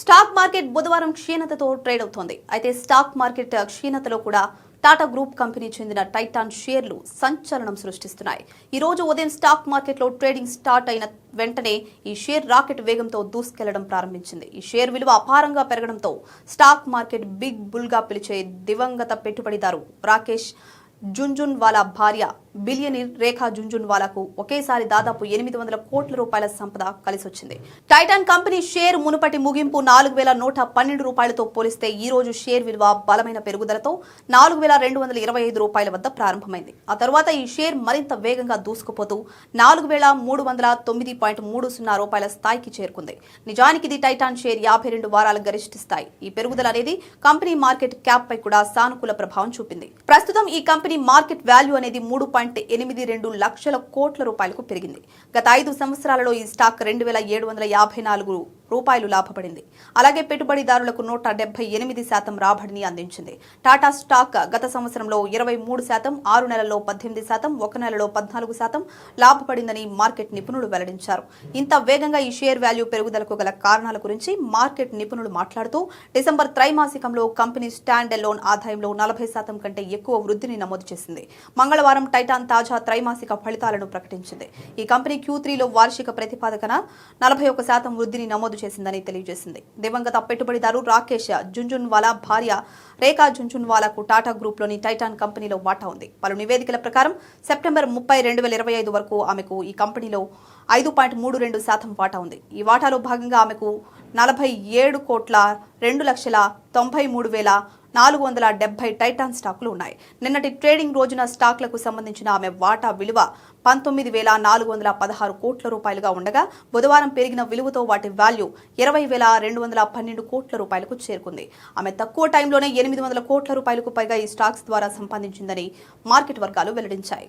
Stock market బుధవారం క్షీణతతో trade అవుతోంది. అయితే స్టాక్ మార్కెట్ క్షీణతలో కూడా టాటా గ్రూప్ కంపెనీ చెందిన టైటాన్ షేర్లు సంచలనం సృష్టిస్తున్నాయి. ఈ రోజు ఉదయం స్టాక్ మార్కెట్లో ట్రేడింగ్ స్టార్ట్ అయిన వెంటనే ఈ షేర్ రాకెట్ వేగంతో దూసుకెళ్ళడం ప్రారంభించింది. ఈ షేర్ విలువ అపారంగా పెరగడంతో స్టాక్ మార్కెట్ బిగ్ బుల్గా పిలిచే దివంగత పెట్టుబడిదారు రాకేష్ జుంజున్వాలా భార్య బిలియనీర్ రేఖా జుంజున్వాలాకు ఒకేసారి దాదాపు ఎనిమిది వందల కోట్ల రూపాయల సంపద కలిసొచ్చింది. టైటాన్ కంపెనీ షేర్ మునుపటి ముగింపు నాలుగు వేల నూట పన్నెండు రూపాయలతో పోలిస్తే ఈ రోజు షేర్ విలువ బలమైన పెరుగుదలతో నాలుగు వేల రెండు వందల ఇరవై ఐదు రూపాయల వద్ద ప్రారంభమైంది. ఆ తర్వాత ఈ షేర్ మరింత వేగంగా దూసుకుపోతూ నాలుగు వేల మూడు వందల తొమ్మిది పాయింట్ మూడు సున్నా రూపాయల స్థాయికి చేరుకుంది. నిజానికి ఇది టైటాన్ షేర్ యాభై రెండు వారాల గరిష్ట స్థాయి. ఈ పెరుగుదల అనేది కంపెనీ మార్కెట్ క్యాప్ పై కూడా సానుకూల ప్రభావం చూపింది. ప్రస్తుతం ఈ కంపెనీ మార్కెట్ వాల్యూ అనేది మూడు పాయింట్ ఎనిమిది రెండు లక్షల కోట్ల రూపాయలకు పెరిగింది. గత ఐదు సంవత్సరాలలో ఈ స్టాక్ రెండు వేల ఏడు వందల యాభై నాలుగు రూపాయలు లాభపడింది. అలాగే పెట్టుబడిదారులకు నూట డెబ్బై ఎనిమిది శాతం రాబడిని అందించింది. టాటా స్టాక్ గత సంవత్సరంలో ఇరవై మూడు శాతం ఆరు నెలల్లో పద్దెనిమిది శాతం ఒక నెలలో పద్నాలుగు శాతం లాభపడిందని మార్కెట్ నిపుణులు వెల్లడించారు. ఇంత వేగంగా ఈ షేర్ వాల్యూ పెరుగుదలకు గల కారణాల గురించి మార్కెట్ నిపుణులు మాట్లాడుతూ డిసెంబర్ త్రైమాసికంలో కంపెనీ స్టాండ్ లోన్ ఆదాయంలో నలభై శాతం కంటే ఎక్కువ వృద్ధిని నమోదు చేసింది. మంగళవారం టైటాన్ తాజా త్రైమాసిక ఫలితాలను ప్రకటించింది. ఈ కంపెనీ క్యూ త్రీలో వార్షిక ప్రతిపాదకన నలభై ఒక శాతం వృద్ధిని నమోదు చేసిందని తెలియజేసింది. దివంగత పెట్టుబడిదారు రాకేష్ జుంజున్వాలా భార్య రేఖా జుంజున్వాలాకు టాటా గ్రూప్లోని టైటాన్ కంపెనీలో వాటా ఉంది. పలు నివేదికల ప్రకారం సెప్టెంబర్ ముప్పై రెండు వేల ఇరవై ఐదు వరకు ఆమెకు ఈ కంపెనీలో ఐదు పాయింట్ మూడు రెండు శాతం వాటా ఉంది. ఈ వాటాలో భాగంగా ఆమెకు నలభై ఏడు కోట్ల రెండు లక్షల తొంభై మూడు వేల నాలుగు వందల డెబ్బై టైటాన్ స్టాకులు ఉన్నాయి. నిన్నటి ట్రేడింగ్ రోజున స్టాక్లకు సంబంధించిన ఆమె వాటా విలువ పంతొమ్మిది వేల నాలుగు వందల పదహారు కోట్ల రూపాయలుగా ఉండగా బుధవారం పెరిగిన విలువతో వాటి వాల్యూ ఇరవై వేల రెండు వందల పన్నెండు కోట్ల రూపాయలకు చేరుకుంది. ఆమె తక్కువ టైంలోనే ఎనిమిది వందల కోట్ల రూపాయలకు పైగా ఈ స్టాక్స్ ద్వారా సంపాదించిందని మార్కెట్ వర్గాలు వెల్లడించాయి.